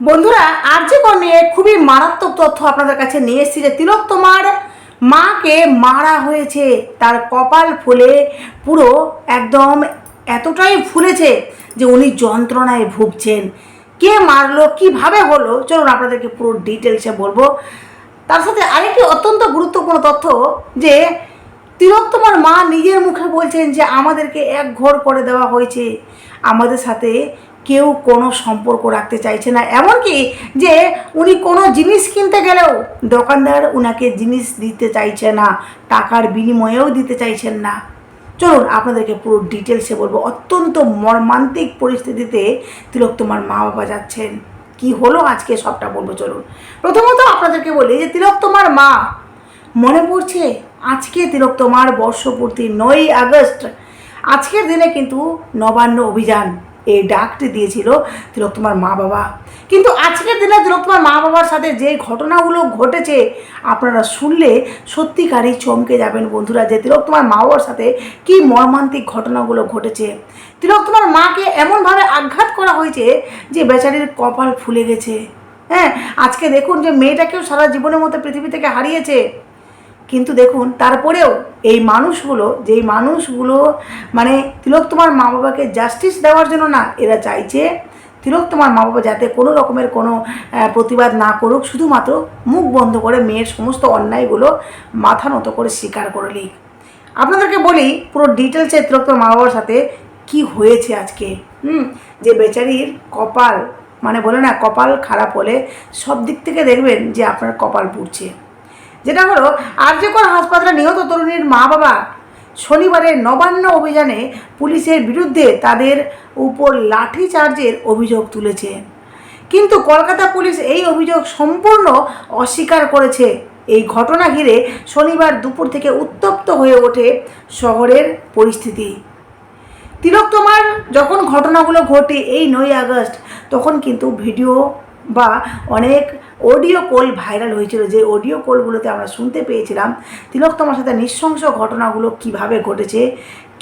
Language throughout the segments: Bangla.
বন্ধুরা আর্যকর নিয়ে খুবই মারাত্মক তথ্য আপনাদের কাছে নিয়ে এসেছি যে তিলক তোমার মাকে মারা হয়েছে। তার কপাল ফুলে পুরো একদম এতটাই ফুলেছে যে উনি যন্ত্রণায় ভুগছেন। কে মারলো, কীভাবে হলো, চলুন আপনাদেরকে পুরো ডিটেলসে বলব। তার সাথে আরেকটি অত্যন্ত গুরুত্বপূর্ণ তথ্য যে তিলক তোমার মা নিজের মুখে বলছেন যে আমাদেরকে এক ঘর করে দেওয়া হয়েছে। আমাদের সাথে কেউ কোনো সম্পর্ক রাখতে চাইছে না। এমনকি যে উনি কোনো জিনিস কিনতে গেলেও দোকানদার উনাকে জিনিস দিতে চাইছে না, টাকার বিনিময়েও দিতে চাইছেন না। চলুন, আপনাদেরকে পুরো ডিটেলসে বলব। অত্যন্ত মর্মান্তিক পরিস্থিতিতে তিলক তোমার মা বাবা যাচ্ছেন। কি হলো আজকে সবটা বলব, চলুন। প্রথমত আপনাদেরকে বলি যে তিলক তোমার মা, মনে পড়ছে আজকে তিলক তোমার বর্ষপূর্তি নয়ই আগস্ট। আজকের দিনে কিন্তু নবান্ন অভিযান। এই ডাকটি দিয়েছিল তোমার মা বাবা। কিন্তু আজকের দিনে তিলক তোমার মা বাবার সাথে যে ঘটনাগুলো ঘটেছে, আপনারা শুনলে সত্যিকারই চমকে যাবেন বন্ধুরা যে তিলক তোমার মা বাবার সাথে কি মর্মান্তিক ঘটনাগুলো ঘটেছে। তিলক তোমার মাকে এমনভাবে আঘাত করা হয়েছে যে বেচারির কপাল ফুলে গেছে। হ্যাঁ আজকে দেখুন যে মেয়েটাকেও সারা জীবনের মতো পৃথিবী থেকে হারিয়েছে। কিন্তু দেখুন, তারপরেও এই মানুষগুলো, যেই মানুষগুলো মানে তিলক তোমার মা বাবাকে জাস্টিস দেওয়ার জন্য না, এরা চাইছে তিলক তোমার মা বাবা যাতে কোনো রকমের কোনো প্রতিবাদ না করুক, শুধুমাত্র মুখ বন্ধ করে মেয়ের সমস্ত অন্যায়গুলো মাথা নত করে স্বীকার করে লিক আপনাদেরকে বলি, পুরো ডিটেলসে তিলক তোমার মা বাবার সাথে কি হয়েছে আজকে, হুম? যে বেচারির কপাল মানে বলে না, কপাল খারাপ হলে সব দিক থেকে দেখবেন যে আপনার কপাল পুড়ছে। যেটা হলো, আর্যকর হাসপাতালে নিহত তরুণীর মা বাবা শনিবারের নবান্ন অভিযানে পুলিশের বিরুদ্ধে তাদের উপর লাঠিচার্জের অভিযোগ তুলেছে। কিন্তু কলকাতা পুলিশ এই অভিযোগ সম্পূর্ণ অস্বীকার করেছে। এই ঘটনা ঘিরে শনিবার দুপুর থেকে উত্তপ্ত হয়ে ওঠে শহরের পরিস্থিতি। তিলক তোমার, যখন ঘটনাগুলো ঘটে এই নয় আগস্ট, তখন কিন্তু ভিডিও বা অনেক অডিও কল ভাইরাল হয়েছিল, যে অডিও কলগুলোতে আমরা শুনতে পেয়েছিলাম। তিলক তোমার সাথে নৃশংস ঘটনাগুলো কীভাবে ঘটেছে?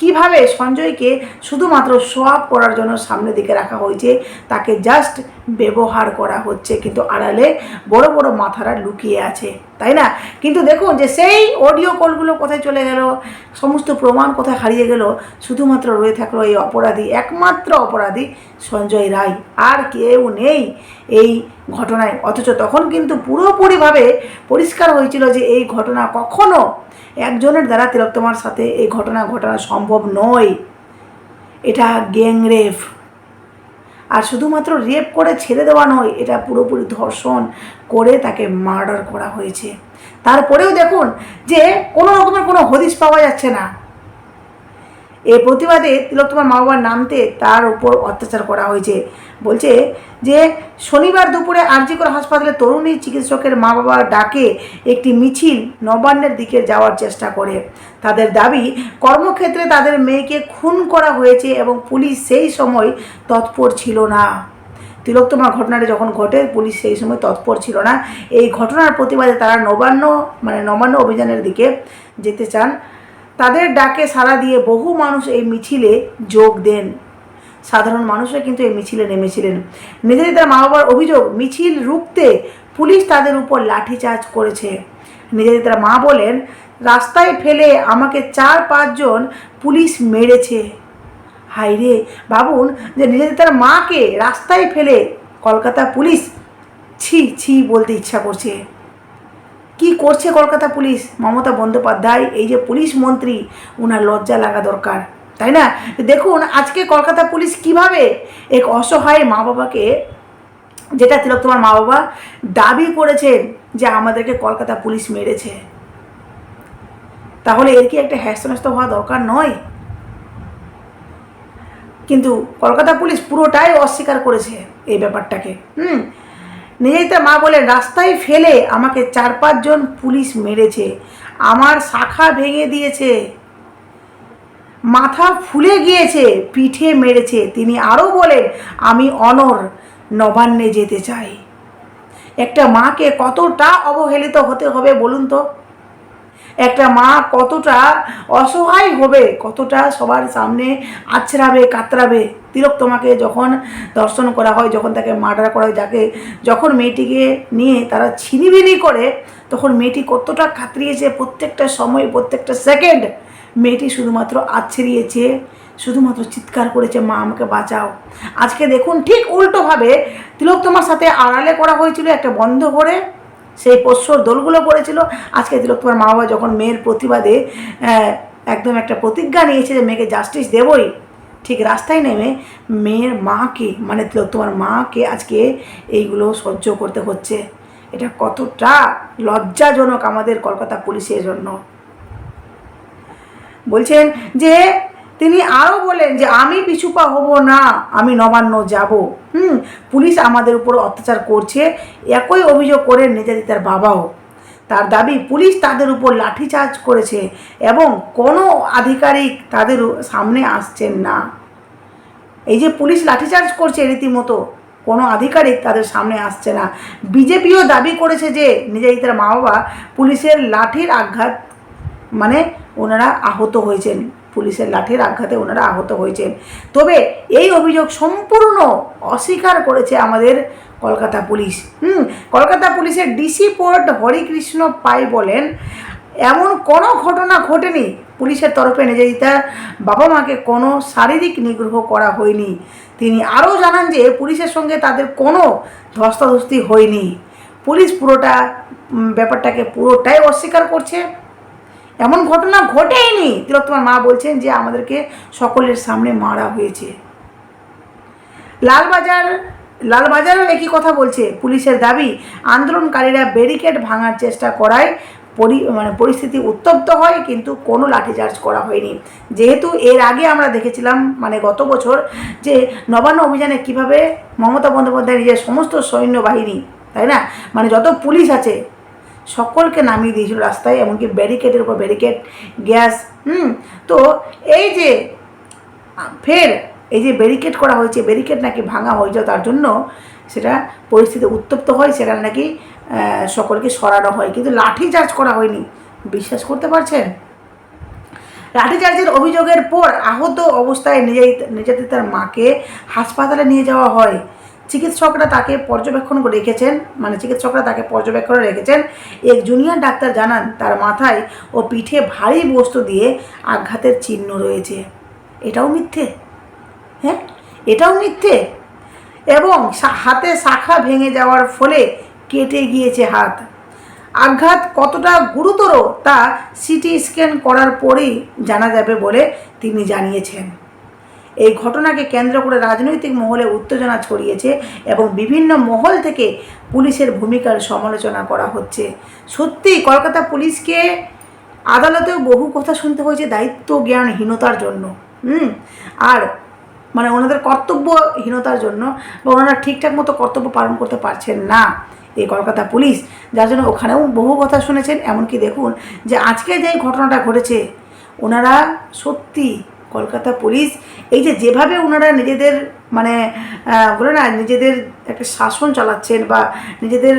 কীভাবে সঞ্জয়কে শুধুমাত্র সোয়াপ করার জন্য সামনে দিকে রাখা হয়েছে, তাকে জাস্ট ব্যবহার করা হচ্ছে, কিন্তু আড়ালে বড় বড় মাথারা লুকিয়ে আছে। তাই না? কিন্তু দেখুন যে সেই অডিও কলগুলো কোথায় চলে গেল, সমস্ত প্রমাণ কোথায় হারিয়ে গেল, শুধুমাত্র রয়ে থাকল এই অপরাধী, একমাত্র অপরাধী সঞ্জয় রায়। আর কেউ নেই এই ঘটনায়। অথচ তখন কিন্তু পুরোপুরিভাবে পরিষ্কার হয়েছিল যে এই ঘটনা কখনো একজনের দ্বারা তিলোত্তমার সাথে এই ঘটনা ঘটানো সম্ভব নয়। এটা গ্যাং রেপ আর শুধুমাত্র রেপ করে ছেড়ে দেওয়া নয়, এটা পুরোপুরি ধর্ষণ করে তাকে মার্ডার করা হয়েছে। তারপরেও দেখুন যে কোনো রকমের কোনো হদিশ পাওয়া যাচ্ছে না। এ প্রতিবাদে তিলোত্তমার মা বাবার নামতে তার উপর অত্যাচার করা হয়েছে। বলছে যে, শনিবার দুপুরে আরজিকর হাসপাতালে তরুণী চিকিৎসকের মা বাবার ডাকে একটি মিছিল নবান্নের দিকে যাওয়ার চেষ্টা করে। তাদের দাবি, কর্মক্ষেত্রে তাদের মেয়েকে খুন করা হয়েছে এবং পুলিশ সেই সময় তৎপর ছিল না। তিলোত্তমা ঘটনাটি যখন ঘটে, পুলিশ সেই সময় তৎপর ছিল না। এই ঘটনার প্রতিবাদে তারা নবান্ন মানে নবান্ন অভিযানের দিকে যেতে চান। তাদের ডাকে সাড়া দিয়ে বহু মানুষ এই মিছিলে যোগ দেন। সাধারণ মানুষরা কিন্তু এই মিছিলে নেমেছিলেন। নিজেদের মা বাবার অভিযোগ, মিছিল রুখতে পুলিশ তাদের উপর লাঠিচার্জ করেছে। নিজেদের মা বলেন রাস্তায় ফেলে আমাকে চার পাঁচজন পুলিশ মেরেছে। হাইরে ভাবুন যে নিজেদের তার মাকে রাস্তায় ফেলে কলকাতা পুলিশ। ছি ছি বলতে ইচ্ছা করছে। কি করছে কলকাতা পুলিশ? মমতা বন্দ্যোপাধ্যায়, এই যে পুলিশ মন্ত্রী ওনার লজ্জা লাগা দরকার, তাই না? দেখুন, আজকে কলকাতা পুলিশ কীভাবে এক অসহায় মা বাবাকে যেটা তিলক তোমার মা বাবা দাবি করেছেন যে আমাদেরকে কলকাতা পুলিশ মেরেছে। তাহলে এর কি একটা হ্যাস্ত হওয়া দরকার নয়? কিন্তু কলকাতা পুলিশ পুরোটাই অস্বীকার করেছে এই ব্যাপারটাকে। হুম? নিজেই তার মা বলে, রাস্তায় ফেলে আমাকে চার পাঁচজন পুলিশ মেরেছে। আমার শাখা ভেঙে দিয়েছে। মাথা ফুলে গিয়েছে, পিঠে মেরেছে। তিনি আরও বলেন, আমি অনর, নবান্নে যেতে চাই। একটা মাকে কতটা অবহেলিত হতে হবে বলুন তো? একটা মা কতটা অসহায় হবে, কতটা সবার সামনে আছড়াবে, কাতরাবে। তিলক তোমাকে যখন দর্শন করা হয়, যখন তাকে মার্ডার করা হয়, যাকে যখন মেয়েটিকে নিয়ে তারা ছিনিবিনি করে, তখন মেয়েটি কতটা কাতরিয়েছে প্রত্যেকটা সময়, প্রত্যেকটা সেকেন্ড মেয়েটি শুধুমাত্র আছড়িয়েছে, শুধুমাত্র চিৎকার করেছে, মা, আমাকে বাঁচাও। আজকে দেখুন ঠিক উল্টোভাবে তিলক তোমার সাথে আড়ালে করা হয়েছিল একটা বন্ধ করে সেই পোষ্যর দোলগুলো পড়েছিল আজকে তিলক তোমার মা বাবা যখন মেয়ের প্রতিবাদে একদম একটা প্রতিজ্ঞা নিয়েছে যে মেয়েকে জাস্টিস দেবই, ঠিক রাস্তায় নেমে মেয়ের মাকে মানে তোমার মাকে আজকে এইগুলো সহ্য করতে হচ্ছে। এটা কতটা লজ্জাজনক আমাদের কলকাতা পুলিশের জন্য। বলছেন যে তিনি আরও বলেন যে, আমি পিছুপা হব না, আমি নবান্ন যাব। হুম, পুলিশ আমাদের উপর অত্যাচার করছে, একই অভিযোগ করেন নির্যাতিতার বাবাও। তার দাবি, পুলিশ তাদের উপর লাঠিচার্জ করেছে এবং কোনো আধিকারিক তাদের সামনে আসছেন না। এই যে পুলিশ লাঠিচার্জ করছে রীতিমতো, কোনো আধিকারিক তাদের সামনে আসছে না। বিজেপিও দাবি করেছে যে নির্যাতিতার মা বাবা পুলিশের লাঠির আঘাত মানে ওনারা আহত হয়েছেন। পুলিশের লাঠির আঘাতে ওনারা আহত হয়েছেন। তবে এই অভিযোগ সম্পূর্ণ অস্বীকার করেছে আমাদের কলকাতা পুলিশ। হুম, কলকাতা পুলিশের ডিসি পোর্ট হরিকৃষ্ণ পাই বলেন, এমন কোনো ঘটনা ঘটেনি। পুলিশের তরফে নির্যাতিতার বাবা মাকে কোনো শারীরিক নিগ্রহ করা হয়নি। তিনি আরও জানান যে পুলিশের সঙ্গে তাদের কোনো ধস্তাধস্তি হয়নি। পুলিশ পুরোটা ব্যাপারটাকে পুরোটাই অস্বীকার করছে। এমন ঘটনা ঘটেইনি। তিলোত্তমার মা বলছেন যে আমাদেরকে সকলের সামনে মারা হয়েছে। লালবাজার, লালবাজারও একই কথা বলছে। পুলিশের দাবি, আন্দোলনকারীরা ব্যারিকেড ভাঙার চেষ্টা করায় পরি মানে পরিস্থিতি উত্তপ্ত হয়, কিন্তু কোনো লাঠিচার্জ করা হয়নি। যেহেতু এর আগে আমরা দেখেছিলাম মানে গত বছর, যে নবান্ন অভিযানে কীভাবে মমতা বন্দ্যোপাধ্যায় নিজের সমস্ত সৈন্যবাহিনী, তাই না? মানে যত পুলিশ আছে সকলকে নামিয়ে দিয়েছিল রাস্তায়, এমনকি ব্যারিকেডের উপর ব্যারিকেড গ্যাস হুম? তো এই যে ফের এই যে ব্যারিকেড করা হয়েছে ব্যারিকেড নাকি ভাঙা হয়েছে, তার জন্য সেটা পরিস্থিতি উত্তপ্ত হয়, সেখানে নাকি সকলকে সরানো হয়। কিন্তু লাঠি চার্জ করা হয়নি। বিশ্বাস করতে পারছেন? লাঠিচার্জের অভিযোগের পর আহত অবস্থায় নির্যাতিত নির্যাতিতার মাকে হাসপাতালে নিয়ে যাওয়া হয়। চিকিৎসকরা তাকে পর্যবেক্ষণ করে রেখেছেন মানে চিকিৎসকরা তাকে পর্যবেক্ষণে রেখেছেন। এক জুনিয়র ডাক্তার জানান, তার মাথায় ও পিঠে ভারী বস্তু দিয়ে আঘাতের চিহ্ন রয়েছে। এটাও মিথ্যে? হ্যাঁ? এটাও মিথ্যে? এবং হাতে শাখা ভেঙে যাওয়ার ফলে কেটে গিয়েছে হাত। আঘাত কতটা গুরুতর তা সিটি স্ক্যান করার পরেই জানা যাবে বলে তিনি জানিয়েছেন। এই ঘটনাকে কেন্দ্র করে রাজনৈতিক মহলে উত্তেজনা ছড়িয়েছে এবং বিভিন্ন মহল থেকে পুলিশের ভূমিকার সমালোচনা করা হচ্ছে। সত্যি, কলকাতা পুলিশকে আদালতেও বহু কথা শুনতে হয়েছে দায়িত্ব, জ্ঞানহীনতার জন্য। হুম? আর মানে ওনাদের কর্তব্যহীনতার জন্য বা ওনারা ঠিকঠাক মতো কর্তব্য পালন করতে পারছেন না এই কলকাতা পুলিশ। যার জন্য ওখানেও বহু কথা শুনেছেন। এমনকি দেখুন যে আজকে যে ঘটনাটা ঘটেছে, ওনারা সত্যি কলকাতা পুলিশ, এই যে যেভাবে ওনারা নিজেদের মানে বলে না, নিজেদের একটা শাসন চালাচ্ছেন বা নিজেদের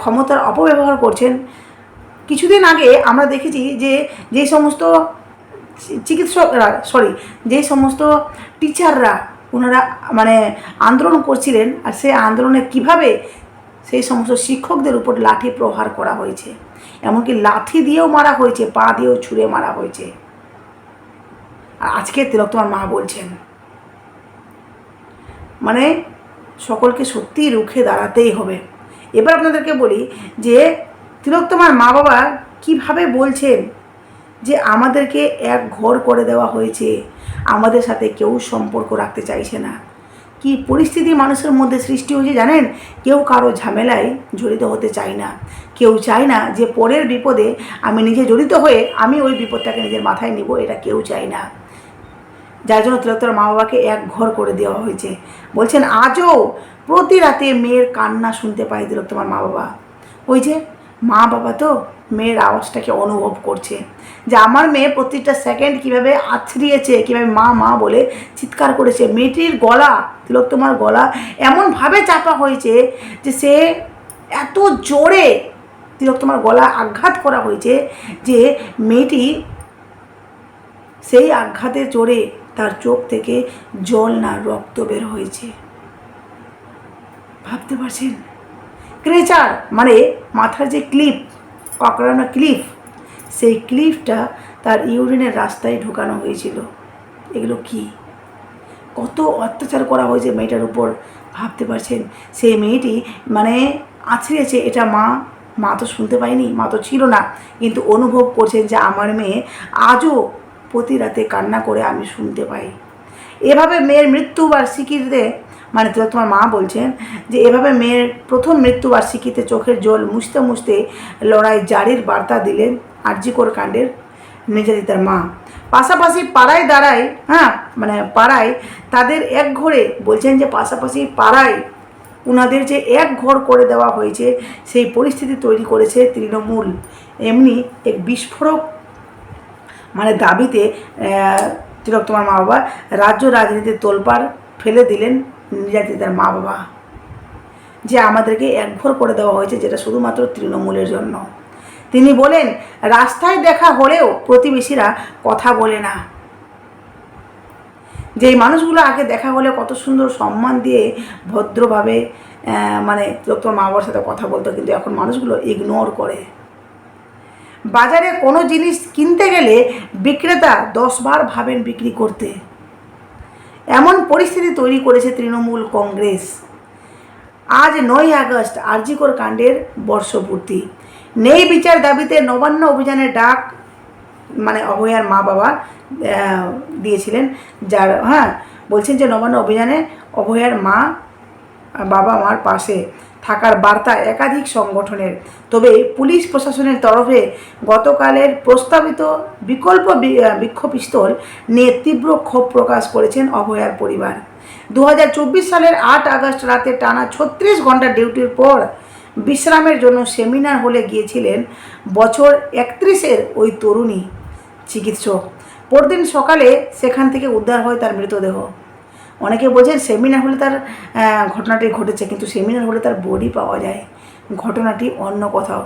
ক্ষমতার অপব্যবহার করছেন, কিছুদিন আগে আমরা দেখেছি যে যে সমস্ত চিকিৎসকরা সরি যে সমস্ত টিচাররা ওনারা মানে আন্দোলন করছিলেন আর সেই আন্দোলনে কীভাবে সেই সমস্ত শিক্ষকদের উপর লাঠি প্রহার করা হয়েছে, এমনকি লাঠি দিয়েও মারা হয়েছে, পা দিয়েও ছুঁড়ে মারা হয়েছে। আজকে তিলক তোমার মা বলছেন। মানে সকলকে সত্যিই রুখে দাঁড়াতেই হবে। এবার আপনাদেরকে বলি যে তিলক তোমার মা বাবা কীভাবে বলছেন যে আমাদেরকে এক ঘর করে দেওয়া হয়েছে, আমাদের সাথে কেউ সম্পর্ক রাখতে চাইছে না। কি পরিস্থিতি মানুষের মধ্যে সৃষ্টি হয়েছে জানেন? কেউ কারও ঝামেলায় জড়িত হতে চায় না। কেউ চায় না যে পরের বিপদে আমি নিজে জড়িত হয়ে আমি ওই বিপদটাকে নিজের মাথায় নিব, এটা কেউ চায় না। যার জন্য তিলকতার মা বাবাকে এক ঘর করে দেওয়া হয়েছে। বলছেন, আজও প্রতি রাতে মেয়ের কান্না শুনতে পাই তিলোত্তমার মা বাবা ওই যে মা বাবা তো মেয়ের আওয়াজটাকে অনুভব করছে যে, আমার মেয়ে প্রতিটা সেকেন্ড কীভাবে আছড়িয়েছে, কীভাবে মা মা বলে চিৎকার করেছে। মেয়েটির গলা, তিলোত্তমার গলা এমনভাবে চাপা হয়েছে যে, সে এত জোরে তিলোত্তমার গলা আঘাত করা হয়েছে যে, মেয়েটি সেই আঘাতে চড়ে তার চোখ থেকে জল না, রক্ত বের হয়েছে। ভাবতে পারছেন? ক্রেচার মানে মাথার যে ক্লিপ, কাকড়ানো ক্লিপ, সেই ক্লিপটা তার ইউরিনের রাস্তায় ঢোকানো হয়েছিল। এগুলো কি? কত অত্যাচার করা হয়েছে মেয়েটার উপর, ভাবতে পারছেন? সেই মেয়েটি মানে আছড়িয়েছে এটা মা মা তো শুনতে পায়নি, মা তো ছিল না, কিন্তু অনুভব করছেন যে আমার মেয়ে আজও প্রতি রাতে কান্না করে আমি শুনতে পাই। এভাবে মেয়ের মৃত্যুবার্ষিকীতে মানে তোমার মা বলছেন যে এভাবে মেয়ের প্রথম মৃত্যুবার্ষিকীতে চোখের জল মুছতে মুছতে লড়াই জারির বার্তা দিলেন আরজিকর কাণ্ডের নির্যাতিতার মা। পাশাপাশি পাড়ায় দাঁড়ায় হ্যাঁ মানে পাড়ায় তাদের এক ঘরে বলছেন যে পাশাপাশি পাড়ায় ওনাদের যে এক ঘর করে দেওয়া হয়েছে, সেই পরিস্থিতি তৈরি করেছে তৃণমূল। এমনি এক বিস্ফোরক মানে দাবিতে তিলক তোমার মা বাবা রাজ্য রাজনীতির তোলপাড় ফেলে দিলেন নির্যাতিতার মা বাবা যে আমাদেরকে একঘর করে দেওয়া হয়েছে যেটা শুধুমাত্র তৃণমূলের জন্য। তিনি বলেন, রাস্তায় দেখা হলেও প্রতিবেশীরা কথা বলে না। যেই মানুষগুলো আগে দেখা হলে কত সুন্দর সম্মান দিয়ে ভদ্রভাবে মানে তোর মা বাবার সাথে কথা বলতো, কিন্তু এখন মানুষগুলো ইগনোর করে। বাজারে কোনো জিনিস কিনতে গেলে বিক্রেতা দশবার ভাবেন বিক্রি করতে। এমন পরিস্থিতি তৈরি করেছে তৃণমূল কংগ্রেস। আজ নয় আগস্ট, আরজিকর কাণ্ডের বর্ষপূর্তি। নেই বিচার দাবিতে নবান্ন অভিযানের ডাক মানে অভয়ার মা বাবা দিয়েছিলেন। যার হ্যাঁ বলছেন যে নবান্ন অভিযানে অভয়ার মা, বাবা মার পাশে থাকার বার্তা একাধিক সংগঠনের। তবে পুলিশ প্রশাসনের তরফে গতকালের প্রস্তাবিত বিকল্প বি- আহ, বিক্ষোভস্থল নিয়ে তীব্র ক্ষোভ প্রকাশ করেছেন অভয়ার পরিবার। দু হাজার চব্বিশ সালের আট আগস্ট রাতে টানা ছত্রিশ ঘণ্টা ডিউটির পর বিশ্রামের জন্য সেমিনার হলে গিয়েছিলেন বছর একত্রিশের ওই তরুণী চিকিৎসক। পরদিন সকালে সেখান থেকে উদ্ধার হয় তার মৃতদেহ। অনেকে বলছেন সেমিনার হলে তার ঘটনাটি ঘটেছে, কিন্তু সেমিনার হলে তার বডি পাওয়া যায়। ঘটনাটি অন্য কোথাও।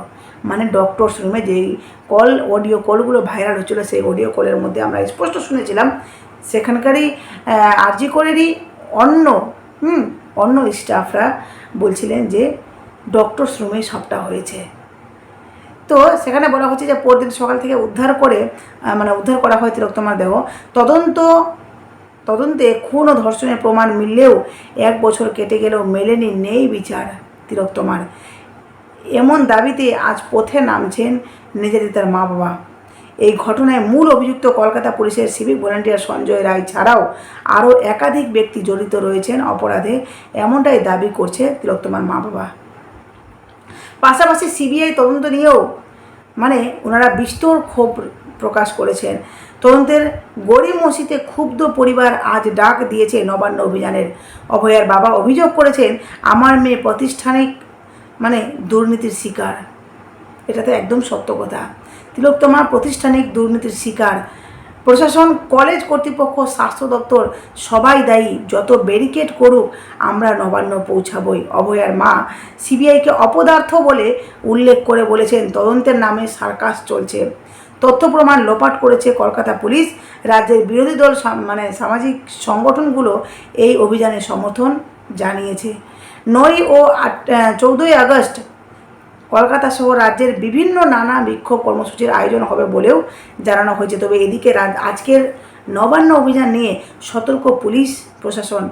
মানে ডক্টরস রুমে যেই কল অডিও কলগুলো ভাইরাল হচ্ছিল, সেই অডিও কলের মধ্যে আমরা স্পষ্ট শুনেছিলাম, সেখানকারই আরজি করেরই অন্য, হুম, অন্য স্টাফরা বলছিলেন যে ডক্টরস রুমে সবটা হয়েছে। তো সেখানে বলা হচ্ছে যে পরদিন সকাল থেকে উদ্ধার করে মানে উদ্ধার করা হয় তিলোত্তমার দেহ। তদন্ত তদন্তে ও ধর্ষণের প্রমাণ মিললেও এক বছর কেটে গেলেও মেলেনি, নেই বিচার তিলোত্তমার এমন দাবিতে আজ পথে নামছেন নির্যাতিতার মা বাবা এই ঘটনায় মূল অভিযুক্ত কলকাতা পুলিশের সিভিক ভলেন্টিয়ার সঞ্জয় রায় ছাড়াও আরও একাধিক ব্যক্তি জড়িত রয়েছেন অপরাধে, এমনটাই দাবি করছে তিলোত্তমার মা বাবা পাশাপাশি সিবিআই তদন্ত নিয়েও মানে ওনারা বিস্তর ক্ষোভ প্রকাশ করেছেন। তদন্তের গড়িমসিতে ক্ষুব্ধ পরিবার আজ ডাক দিয়েছে নবান্ন অভিযানের। অভয়ার বাবা অভিযোগ করেছেন, আমার মেয়ে প্রাতিষ্ঠানিক মানে দুর্নীতির শিকার। এটা তো একদম সত্য কথা। তিলোত্তমা প্রতিষ্ঠানিক দুর্নীতির শিকার। প্রশাসন, কলেজ কর্তৃপক্ষ, স্বাস্থ্য দপ্তর সবাই দায়ী। যত ব্যারিকেড করুক, আমরা নবান্ন পৌঁছাবই। অভয়ার মা সিবিআইকে অপদার্থ বলে উল্লেখ করে বলেছেন, তদন্তের নামে সার্কাস চলছে। তথ্য প্রমাণ লোপাট করেছে কলকাতা পুলিশ। রাজ্যের বিরোধী দল মানে সামাজিক সংগঠনগুলো এই অভিযানের সমর্থন জানিয়েছে। নয় ও চৌদ্দই আগস্ট কলকাতা সহ রাজ্যের বিভিন্ন নানা বিক্ষোভ কর্মসূচির আয়োজন হবে বলেও জানানো হয়েছে। তবে এদিকে আজকের নবান্ন অভিযান নিয়ে সতর্ক পুলিশ প্রশাসন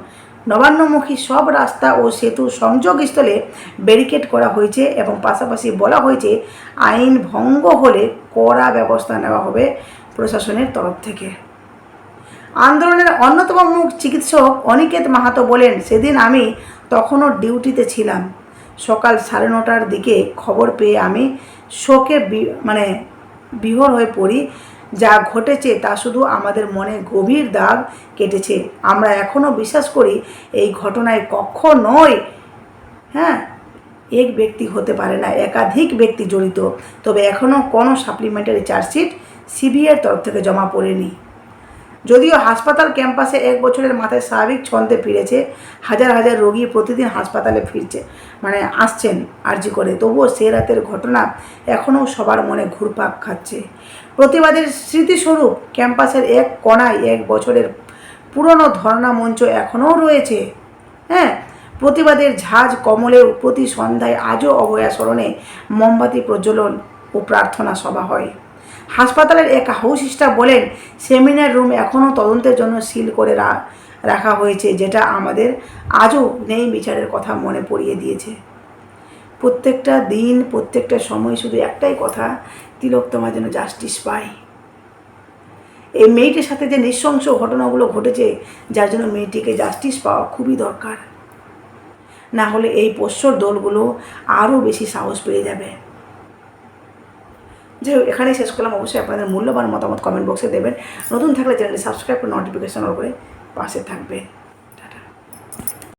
নবান্নমুখী সব রাস্তা ও সেতু সংযোগস্থলে ব্যারিকেড করা হয়েছে এবং পাশাপাশি বলা হয়েছে আইন ভঙ্গ হলে কড়া ব্যবস্থা নেওয়া হবে প্রশাসনের তরফ থেকে। আন্দোলনের অন্যতম মুখ চিকিৎসক অনিকেত মাহাতো বলেন, সেদিন আমি তখনও ডিউটিতে ছিলাম। সকাল সাড়ে নটার দিকে খবর পেয়ে আমি শোকে মানে বিহর হয়ে পড়ি। যা ঘটেছে তা শুধু আমাদের মনে গভীর দাগ কেটেছে। আমরা এখনও বিশ্বাস করি এই ঘটনায় কখনোই হ্যাঁ এক ব্যক্তি হতে পারে না, একাধিক ব্যক্তি জড়িত। তবে এখনও কোনো সাপ্লিমেন্টারি চার্জশিট সিবিআইয়ের তরফ থেকে জমা পড়েনি। যদিও হাসপাতাল ক্যাম্পাসে এক বছরের মাথায় স্বাভাবিক ছন্দে ফিরেছে, হাজার হাজার রোগী প্রতিদিন হাসপাতালে ফিরছে মানে আসছেন আর্জি করে। তবুও সে রাতের ঘটনা এখনও সবার মনে ঘুরপাক খাচ্ছে। প্রতিবাদের স্মৃতিস্বরূপ ক্যাম্পাসের এক কণায় এক বছরের পুরনো ধর্ণা মঞ্চ এখনও রয়েছে। হ্যাঁ প্রতিবাদের ঝাঁজ কমলেও প্রতি সন্ধ্যায় আজও অভয়া মোমবাতি প্রজ্বলন ও প্রার্থনা সভা হয়। হাসপাতালের এক হাউস স্টাফ বলেন, সেমিনার রুম এখনও তদন্তের জন্য সিল করে রাখা হয়েছে, যেটা আমাদের আজও নেই বিচারের কথা মনে পড়িয়ে দিয়েছে। প্রত্যেকটা দিন, প্রত্যেকটা সময় শুধু একটাই কথা, তিলক তোমার যেন জাস্টিস পায়। এই মেয়েটির সাথে যে নৃশংস ঘটনাগুলো ঘটেছে, যার জন্য মেয়েটিকে জাস্টিস পাওয়া খুবই দরকার। না হলে এই পোষ্যর দলগুলো আরও বেশি সাহস পেয়ে যাবে। যাই হোক, এখানেই শেষ করলাম। অবশ্যই আপনাদের মূল্যবান মতামত কমেন্ট বক্সে দেবেন। নতুন থাকলে চ্যানেলটি সাবস্ক্রাইব করে নোটিফিকেশন করে পাশে থাকবেন।